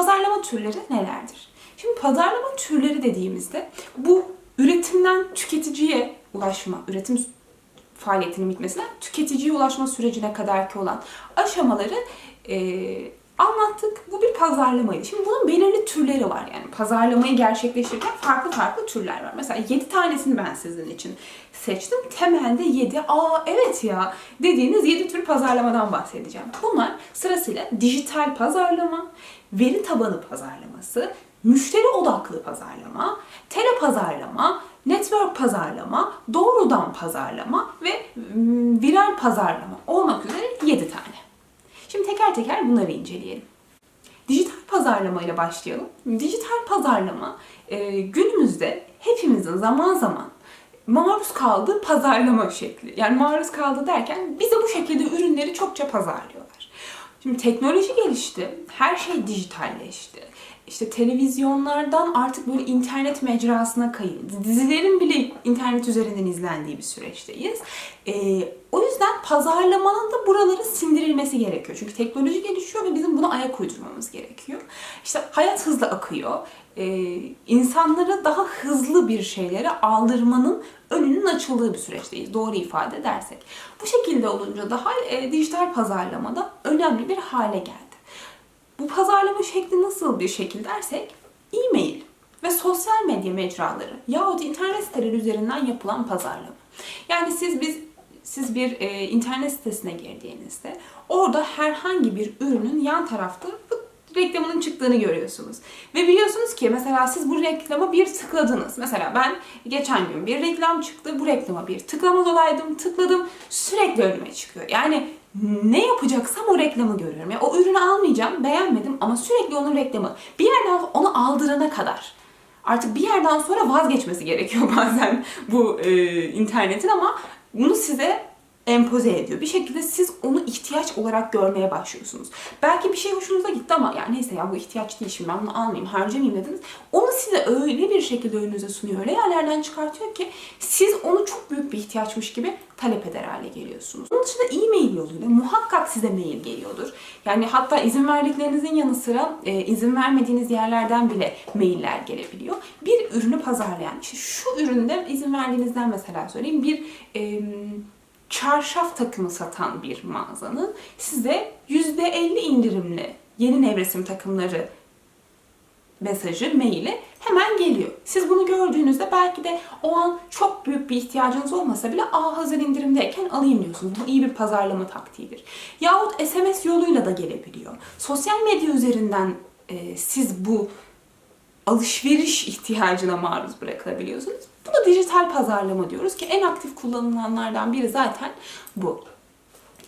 Pazarlama türleri nelerdir? Şimdi pazarlama türleri dediğimizde bu üretimden tüketiciye ulaşma, üretim faaliyetinin bitmesinden tüketiciye ulaşma sürecine kadarki olan aşamaları e, anlattık. Bu bir pazarlamaydı. Şimdi bunun belirli türleri var. Yani pazarlamayı gerçekleştirirken farklı farklı türler var. Mesela 7 tanesini ben sizin için seçtim. Temelde 7, aa evet ya dediğiniz 7 tür pazarlamadan bahsedeceğim. Bunlar sırasıyla dijital pazarlama, veri tabanı pazarlaması, müşteri odaklı pazarlama, tele pazarlama, network pazarlama, doğrudan pazarlama ve mm, viral pazarlama olmak üzere 7 tane. Şimdi teker teker bunları inceleyelim. Dijital pazarlama ile başlayalım. Dijital pazarlama e, günümüzde hepimizin zaman zaman maruz kaldığı pazarlama şekli. Yani maruz kaldı derken bize bu şekilde ürünleri çokça pazarlıyorlar. Şimdi teknoloji gelişti, her şey dijitalleşti. İşte televizyonlardan artık böyle internet mecrasına kayın. Dizilerin bile internet üzerinden izlendiği bir süreçteyiz. Ee, o yüzden pazarlamanın da buraları sindirilmesi gerekiyor. Çünkü teknoloji gelişiyor ve bizim buna ayak uydurmamız gerekiyor. İşte hayat hızlı akıyor. Ee, insanlara daha hızlı bir şeyleri aldırmanın önünün açıldığı bir süreçteyiz. Doğru ifade edersek. Bu şekilde olunca da hal e, dijital pazarlamada önemli bir hale geldi. Bu pazarlama şekli nasıl bir şekil dersek e-mail ve sosyal medya mecraları yahut internet siteleri üzerinden yapılan pazarlama. Yani siz biz siz bir e, internet sitesine girdiğinizde orada herhangi bir ürünün yan tarafta reklamının çıktığını görüyorsunuz. Ve biliyorsunuz ki mesela siz bu reklama bir tıkladınız. Mesela ben geçen gün bir reklam çıktı. Bu reklama bir tıklamaz olaydım. Tıkladım. Sürekli önüme çıkıyor. Yani ne yapacaksam o reklamı görüyorum. Yani o ürünü almayacağım, beğenmedim ama sürekli onun reklamı. Bir yerden onu aldırana kadar. Artık bir yerden sonra vazgeçmesi gerekiyor bazen bu e, internetin ama bunu size empoze ediyor. Bir şekilde siz onu ihtiyaç olarak görmeye başlıyorsunuz. Belki bir şey hoşunuza gitti ama ya neyse ya bu ihtiyaç değil şimdi ben bunu almayayım, harcamayayım dediniz. Onu size öyle bir şekilde önünüze sunuyor. Öyle yerlerden çıkartıyor ki siz onu çok büyük bir ihtiyaçmış gibi talep eder hale geliyorsunuz. Bunun dışında e-mail yoluyla muhakkak size mail geliyordur. Yani hatta izin verdiklerinizin yanı sıra e, izin vermediğiniz yerlerden bile mailler gelebiliyor. Bir ürünü pazarlayan, işte şu üründe izin verdiğinizden mesela söyleyeyim bir e, çarşaf takımı satan bir mağazanın size %50 indirimli yeni nevresim takımları mesajı, maili hemen geliyor. Siz bunu gördüğünüzde belki de o an çok büyük bir ihtiyacınız olmasa bile aa hazır indirimdeyken alayım diyorsunuz. Bu iyi bir pazarlama taktiğidir. Yahut SMS yoluyla da gelebiliyor. Sosyal medya üzerinden e, siz bu alışveriş ihtiyacına maruz bırakılabiliyorsunuz. Bu da dijital pazarlama diyoruz ki en aktif kullanılanlardan biri zaten bu.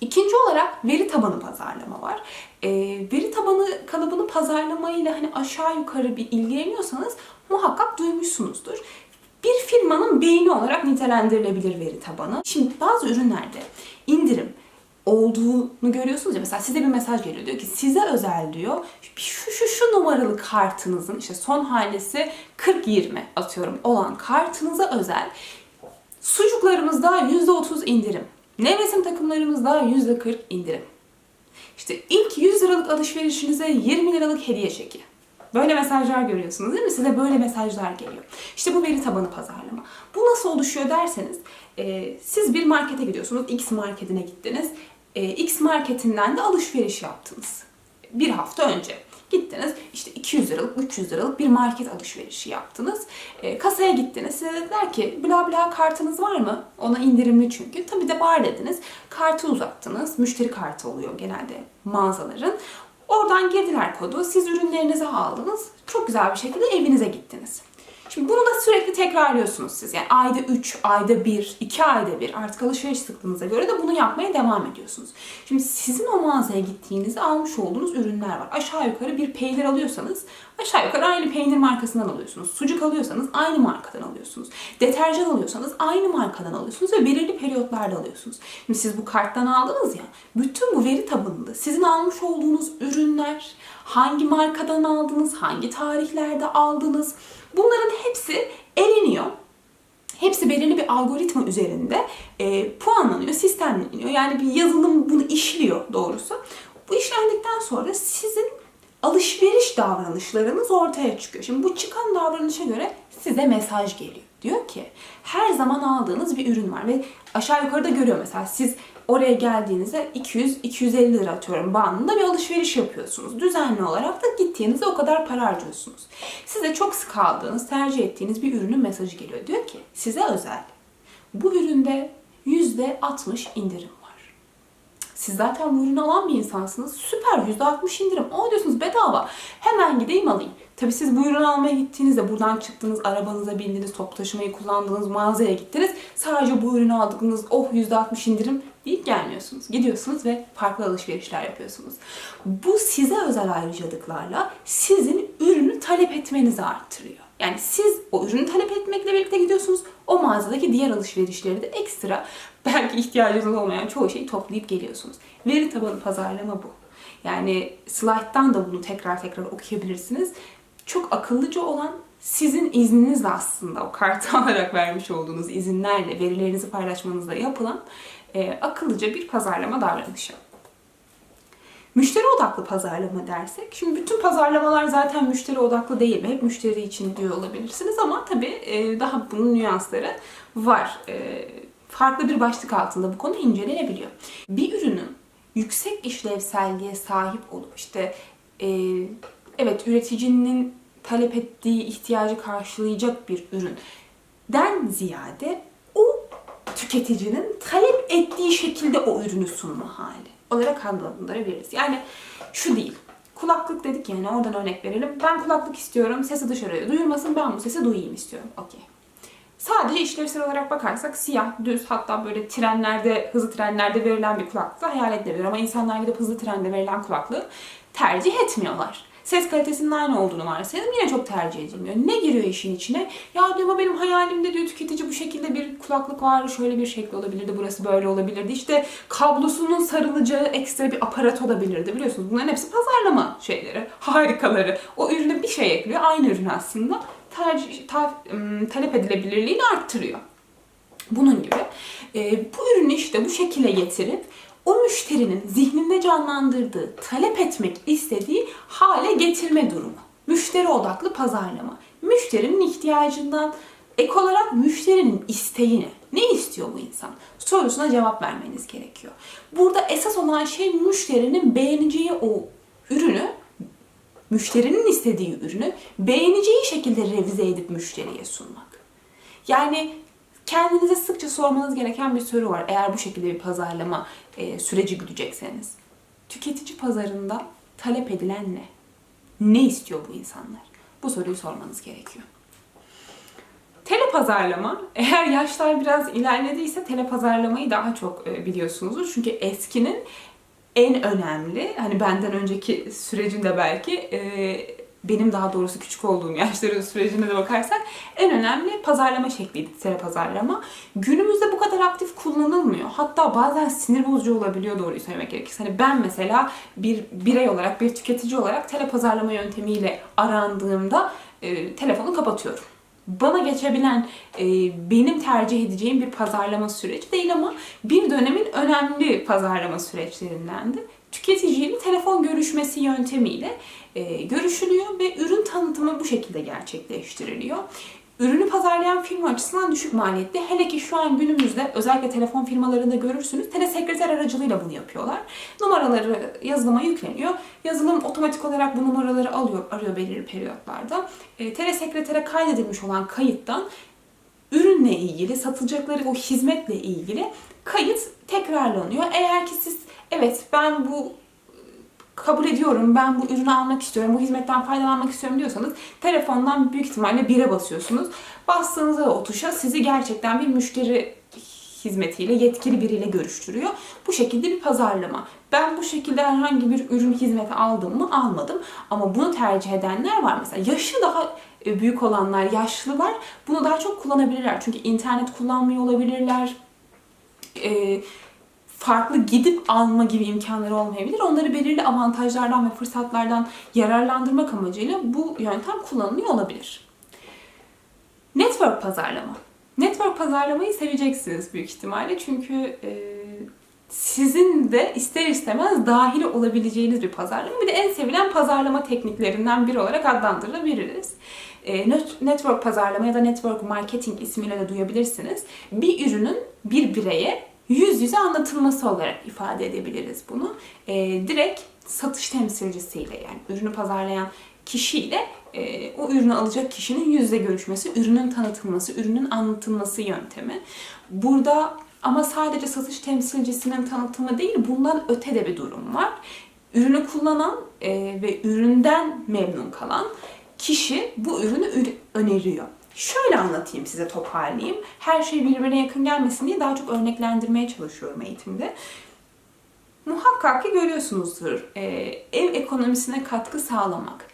İkinci olarak veri tabanı pazarlama var. E, veri tabanı kalıbını pazarlamayla hani aşağı yukarı bir ilgileniyorsanız muhakkak duymuşsunuzdur. Bir firmanın beyni olarak nitelendirilebilir veri tabanı. Şimdi bazı ürünlerde indirim olduğunu görüyorsunuz ya mesela size bir mesaj geliyor diyor ki size özel diyor şu şu şu numaralı kartınızın işte son hanesi 40-20 atıyorum olan kartınıza özel sucuklarımızda %30 indirim Nevresim takımlarımızda %40 indirim. İşte ilk 100 liralık alışverişinize 20 liralık hediye çeki. Böyle mesajlar görüyorsunuz değil mi? Size böyle mesajlar geliyor. İşte bu veri tabanı pazarlama. Bu nasıl oluşuyor derseniz, e, siz bir markete gidiyorsunuz, X marketine gittiniz. E, X marketinden de alışveriş yaptınız. Bir hafta önce. Gittiniz işte 200 liralık, 300 liralık bir market alışverişi yaptınız. E, kasaya gittiniz. Size dediler ki bla bla kartınız var mı? Ona indirimli çünkü. Tabii de var dediniz. Kartı uzattınız. Müşteri kartı oluyor genelde mağazaların. Oradan girdiler kodu. Siz ürünlerinizi aldınız. Çok güzel bir şekilde evinize gittiniz. Şimdi bunu da sürekli tekrarlıyorsunuz siz. Yani ayda 3, ayda 1, 2 ayda bir artık alışveriş sıklığınıza göre de bunu yapmaya devam ediyorsunuz. Şimdi sizin o mağazaya gittiğinizde almış olduğunuz ürünler var. Aşağı yukarı bir peynir alıyorsanız aşağı yukarı aynı peynir markasından alıyorsunuz. Sucuk alıyorsanız aynı markadan alıyorsunuz. Deterjan alıyorsanız aynı markadan alıyorsunuz ve belirli periyotlarda alıyorsunuz. Şimdi siz bu karttan aldınız ya, bütün bu veri tabanında sizin almış olduğunuz ürünler, hangi markadan aldınız, hangi tarihlerde aldınız, Bunların hepsi eleniyor. Hepsi belirli bir algoritma üzerinde e, puanlanıyor, sistemleniyor. Yani bir yazılım bunu işliyor doğrusu. Bu işlendikten sonra sizin alışveriş davranışlarınız ortaya çıkıyor. Şimdi bu çıkan davranışa göre size mesaj geliyor. Diyor ki her zaman aldığınız bir ürün var ve aşağı yukarıda görüyor mesela siz oraya geldiğinizde 200-250 lira atıyorum bandında bir alışveriş yapıyorsunuz. Düzenli olarak da gittiğinizde o kadar para harcıyorsunuz. Size çok sık aldığınız, tercih ettiğiniz bir ürünün mesajı geliyor. Diyor ki size özel. Bu üründe %60 indirim var. Siz zaten bu ürünü alan bir insansınız. Süper %60 indirim. O diyorsunuz bedava. Hemen gideyim alayım. Tabii siz bu ürünü almaya gittiğinizde buradan çıktınız, arabanıza bindiniz, top taşımayı kullandığınız mağazaya gittiniz. Sadece bu ürünü aldınız, oh %60 indirim deyip gelmiyorsunuz. Gidiyorsunuz ve farklı alışverişler yapıyorsunuz. Bu size özel ayrıcalıklarla sizin ürünü talep etmenizi arttırıyor. Yani siz o ürünü talep etmekle birlikte gidiyorsunuz. O mağazadaki diğer alışverişleri de ekstra belki ihtiyacınız olmayan çoğu şeyi toplayıp geliyorsunuz. Veri tabanı pazarlama bu. Yani slayttan da bunu tekrar tekrar okuyabilirsiniz. Çok akıllıca olan sizin izninizle aslında o kartı alarak vermiş olduğunuz izinlerle verilerinizi paylaşmanızla yapılan e, akıllıca bir pazarlama davranışı. Müşteri odaklı pazarlama dersek, şimdi bütün pazarlamalar zaten müşteri odaklı değil mi? Hep müşteri için diyor olabilirsiniz ama tabii e, daha bunun nüansları var. E, farklı bir başlık altında bu konu incelenebiliyor. Bir ürünün yüksek işlevselliğe sahip olup işte e, evet üreticinin talep ettiği ihtiyacı karşılayacak bir üründen ziyade o tüketicinin talep ettiği şekilde o ürünü sunma hali olarak adlandırabiliriz. Yani şu değil. Kulaklık dedik yani oradan örnek verelim. Ben kulaklık istiyorum. Sesi dışarıya duyurmasın. Ben bu sesi duyayım istiyorum. Okey. Sadece işlevsel olarak bakarsak siyah, düz hatta böyle trenlerde, hızlı trenlerde verilen bir kulaklık hayal edilebilir. Ama insanlar gidip hızlı trende verilen kulaklığı tercih etmiyorlar. Ses kalitesinin aynı olduğunu varsayalım yine çok tercih edilmiyor. Ne giriyor işin içine? Ya diyor benim hayalimde diyor tüketici bu şekilde bir kulaklık var, şöyle bir şekli olabilirdi, burası böyle olabilirdi. İşte kablosunun sarılacağı ekstra bir aparat olabilirdi biliyorsunuz. Bunların hepsi pazarlama şeyleri, harikaları. O ürüne bir şey ekliyor, aynı ürün aslında tercih, ta, talep edilebilirliğini arttırıyor. Bunun gibi. E, bu ürünü işte bu şekilde getirip o müşterinin zihninde canlandırdığı, talep etmek istediği hale getirme durumu. Müşteri odaklı pazarlama. Müşterinin ihtiyacından ek olarak müşterinin isteğini, ne istiyor bu insan sorusuna cevap vermeniz gerekiyor. Burada esas olan şey müşterinin beğeneceği o ürünü, müşterinin istediği ürünü beğeneceği şekilde revize edip müşteriye sunmak. Yani kendinize sıkça sormanız gereken bir soru var. Eğer bu şekilde bir pazarlama e, süreci güdecekseniz. Tüketici pazarında talep edilen ne? Ne istiyor bu insanlar? Bu soruyu sormanız gerekiyor. Tele pazarlama, eğer yaşlar biraz ilerlediyse tele pazarlamayı daha çok e, biliyorsunuzdur. Çünkü eskinin en önemli, hani benden önceki sürecinde belki e, benim daha doğrusu küçük olduğum yaşların sürecine de bakarsak en önemli pazarlama şekliydi tele pazarlama. Günümüzde bu kadar aktif kullanılmıyor. Hatta bazen sinir bozucu olabiliyor doğruyu söylemek gerekirse. Hani ben mesela bir birey olarak, bir tüketici olarak tele pazarlama yöntemiyle arandığımda e, telefonu kapatıyorum bana geçebilen, e, benim tercih edeceğim bir pazarlama süreci değil ama bir dönemin önemli pazarlama süreçlerindendi. Tüketiciyle telefon görüşmesi yöntemiyle e, görüşülüyor ve ürün tanıtımı bu şekilde gerçekleştiriliyor. Ürünü pazarlayan firma açısından düşük maliyetli. Hele ki şu an günümüzde özellikle telefon firmalarında görürsünüz. Telesekreter aracılığıyla bunu yapıyorlar. Numaraları yazılıma yükleniyor. Yazılım otomatik olarak bu numaraları alıyor, arıyor belirli periyotlarda. E, telesekretere kaydedilmiş olan kayıttan ürünle ilgili, satılacakları o hizmetle ilgili kayıt tekrarlanıyor. Eğer ki siz evet ben bu kabul ediyorum, ben bu ürünü almak istiyorum, bu hizmetten faydalanmak istiyorum diyorsanız telefondan büyük ihtimalle bire basıyorsunuz. Bastığınızda o tuşa sizi gerçekten bir müşteri hizmetiyle, yetkili biriyle görüştürüyor. Bu şekilde bir pazarlama. Ben bu şekilde herhangi bir ürün hizmeti aldım mı? Almadım. Ama bunu tercih edenler var mesela. Yaşı daha e, büyük olanlar, yaşlılar bunu daha çok kullanabilirler. Çünkü internet kullanmıyor olabilirler. Ee, farklı gidip alma gibi imkanları olmayabilir. Onları belirli avantajlardan ve fırsatlardan yararlandırmak amacıyla bu yöntem kullanılıyor olabilir. Network pazarlama. Network pazarlamayı seveceksiniz büyük ihtimalle çünkü e, sizin de ister istemez dahil olabileceğiniz bir pazarlama. Bir de en sevilen pazarlama tekniklerinden biri olarak adlandırabiliriz. E, net- network pazarlama ya da network marketing ismiyle de duyabilirsiniz. Bir ürünün bir bireye yüz yüze anlatılması olarak ifade edebiliriz bunu. E, direkt satış temsilcisiyle yani ürünü pazarlayan kişiyle e, o ürünü alacak kişinin yüzle görüşmesi, ürünün tanıtılması, ürünün anlatılması yöntemi. Burada ama sadece satış temsilcisinin tanıtımı değil, bundan öte de bir durum var. Ürünü kullanan e, ve üründen memnun kalan kişi bu ürünü ür- öneriyor. Şöyle anlatayım size toparlayayım. Her şey birbirine yakın gelmesin diye daha çok örneklendirmeye çalışıyorum eğitimde. Muhakkak ki görüyorsunuzdur. e, ev ekonomisine katkı sağlamak,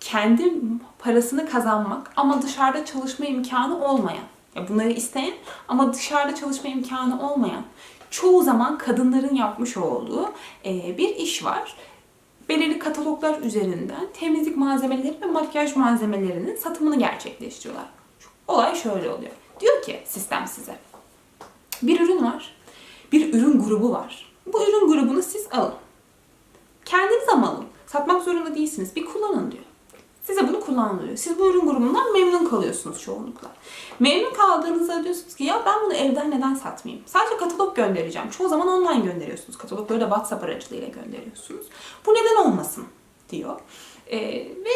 kendi parasını kazanmak ama dışarıda çalışma imkanı olmayan, ya bunları isteyen ama dışarıda çalışma imkanı olmayan, çoğu zaman kadınların yapmış olduğu e, bir iş var. Belirli kataloglar üzerinden temizlik malzemeleri ve makyaj malzemelerinin satımını gerçekleştiriyorlar. Olay şöyle oluyor. Diyor ki sistem size. Bir ürün var. Bir ürün grubu var. Bu ürün grubunu siz alın. Kendiniz alın. Satmak zorunda değilsiniz. Bir kullanın diyor. Size bunu kullandırıyor. Siz bu ürün grubundan memnun kalıyorsunuz çoğunlukla. Memnun kaldığınızda diyorsunuz ki ya ben bunu evden neden satmayayım? Sadece katalog göndereceğim. Çoğu zaman online gönderiyorsunuz. Katalogları da WhatsApp aracılığıyla gönderiyorsunuz. Bu neden olmasın diyor. Ee, ve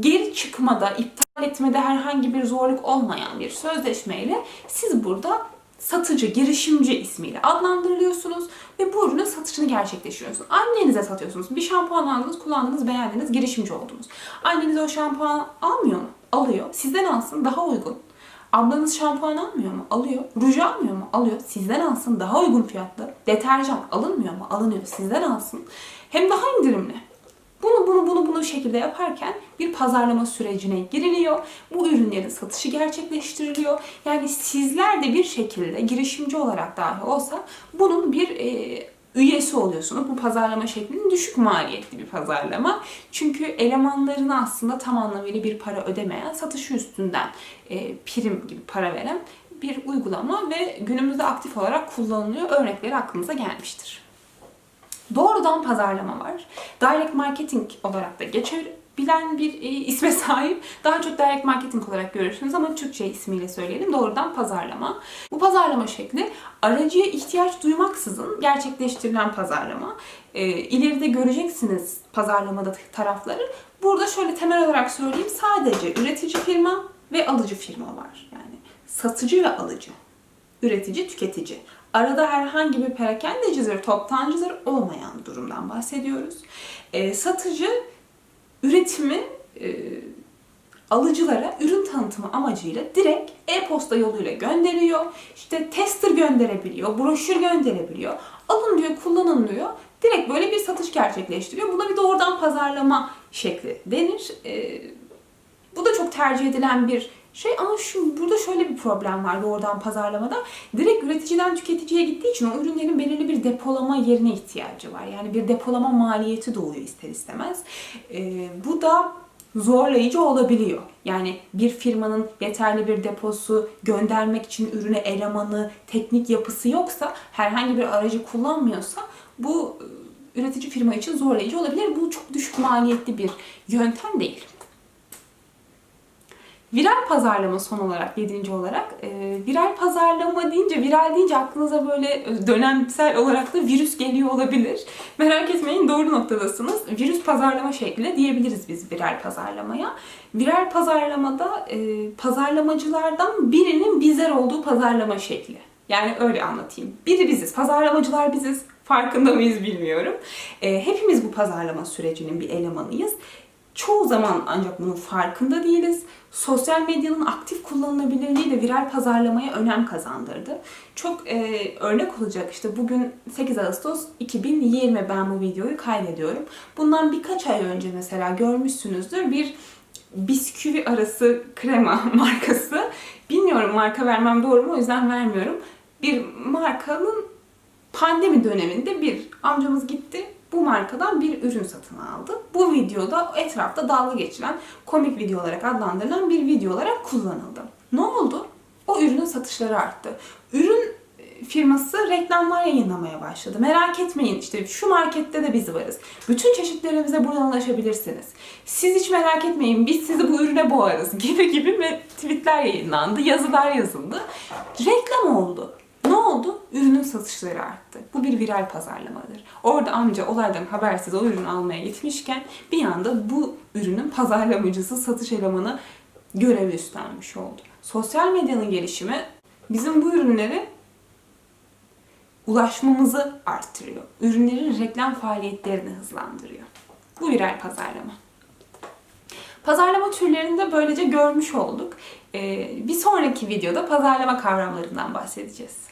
geri çıkmada, iptal etmede herhangi bir zorluk olmayan bir sözleşmeyle siz burada satıcı, girişimci ismiyle adlandırılıyorsunuz ve bu ürünün satışını gerçekleştiriyorsunuz. Annenize satıyorsunuz. Bir şampuan aldınız, kullandınız, beğendiniz, girişimci oldunuz. Anneniz o şampuan almıyor mu? Alıyor. Sizden alsın daha uygun. Ablanız şampuan almıyor mu? Alıyor. Ruj almıyor mu? Alıyor. Sizden alsın daha uygun fiyatlı. Deterjan alınmıyor mu? Alınıyor. Sizden alsın. Hem daha indirimli. Bunu bunu bunu bunu şekilde yaparken bir pazarlama sürecine giriliyor. Bu ürünlerin satışı gerçekleştiriliyor. Yani sizler de bir şekilde girişimci olarak dahi olsa bunun bir e, üyesi oluyorsunuz. Bu pazarlama şeklinin düşük maliyetli bir pazarlama. Çünkü elemanlarına aslında tam anlamıyla bir para ödemeyen, satışı üstünden e, prim gibi para veren bir uygulama ve günümüzde aktif olarak kullanılıyor. Örnekleri aklınıza gelmiştir. Doğrudan pazarlama var. Direct marketing olarak da geçebilen bir e, isme sahip. Daha çok direct marketing olarak görürsünüz ama Türkçe ismiyle söyleyelim. Doğrudan pazarlama. Bu pazarlama şekli aracıya ihtiyaç duymaksızın gerçekleştirilen pazarlama. E, ileride göreceksiniz pazarlamada tarafları. Burada şöyle temel olarak söyleyeyim. Sadece üretici firma ve alıcı firma var. Yani satıcı ve alıcı üretici, tüketici. Arada herhangi bir perakendecidir, toptancıdır olmayan durumdan bahsediyoruz. E, satıcı üretimi e, alıcılara ürün tanıtımı amacıyla direkt e-posta yoluyla gönderiyor. İşte tester gönderebiliyor, broşür gönderebiliyor. Alın diyor, kullanın diyor. Direkt böyle bir satış gerçekleştiriyor. Buna bir doğrudan pazarlama şekli denir. E, bu da çok tercih edilen bir şey ama şu burada şöyle bir problem var doğrudan pazarlamada. Direkt üreticiden tüketiciye gittiği için o ürünlerin belirli bir depolama yerine ihtiyacı var. Yani bir depolama maliyeti doğuyor ister istemez. Ee, bu da zorlayıcı olabiliyor. Yani bir firmanın yeterli bir deposu göndermek için ürüne elemanı, teknik yapısı yoksa, herhangi bir aracı kullanmıyorsa bu e, üretici firma için zorlayıcı olabilir. Bu çok düşük maliyetli bir yöntem değil. Viral pazarlama son olarak, yedinci olarak. E, viral pazarlama deyince, viral deyince aklınıza böyle dönemsel olarak da virüs geliyor olabilir. Merak etmeyin doğru noktadasınız. Virüs pazarlama şekli diyebiliriz biz viral pazarlamaya. Viral pazarlamada e, pazarlamacılardan birinin bizler olduğu pazarlama şekli. Yani öyle anlatayım. Biri biziz, pazarlamacılar biziz. Farkında mıyız bilmiyorum. E, hepimiz bu pazarlama sürecinin bir elemanıyız. Çoğu zaman ancak bunun farkında değiliz. Sosyal medyanın aktif kullanılabilirliği de viral pazarlamaya önem kazandırdı. Çok e, örnek olacak işte bugün 8 Ağustos 2020 ben bu videoyu kaydediyorum. Bundan birkaç ay önce mesela görmüşsünüzdür bir bisküvi arası krema markası. Bilmiyorum marka vermem doğru mu o yüzden vermiyorum. Bir markanın pandemi döneminde bir amcamız gitti bu markadan bir ürün satın aldı. Bu videoda etrafta dalga geçilen komik video olarak adlandırılan bir video olarak kullanıldı. Ne oldu? O ürünün satışları arttı. Ürün firması reklamlar yayınlamaya başladı. Merak etmeyin işte şu markette de biz varız. Bütün çeşitlerimize buradan ulaşabilirsiniz. Siz hiç merak etmeyin biz sizi bu ürüne boğarız gibi gibi ve tweetler yayınlandı, yazılar yazıldı. Reklam oldu. Oldu? Ürünün satışları arttı. Bu bir viral pazarlamadır. Orada amca olaydan habersiz o ürünü almaya gitmişken bir anda bu ürünün pazarlamacısı, satış elemanı görev üstlenmiş oldu. Sosyal medyanın gelişimi bizim bu ürünleri ulaşmamızı arttırıyor. Ürünlerin reklam faaliyetlerini hızlandırıyor. Bu viral pazarlama. Pazarlama türlerini de böylece görmüş olduk. Ee, bir sonraki videoda pazarlama kavramlarından bahsedeceğiz.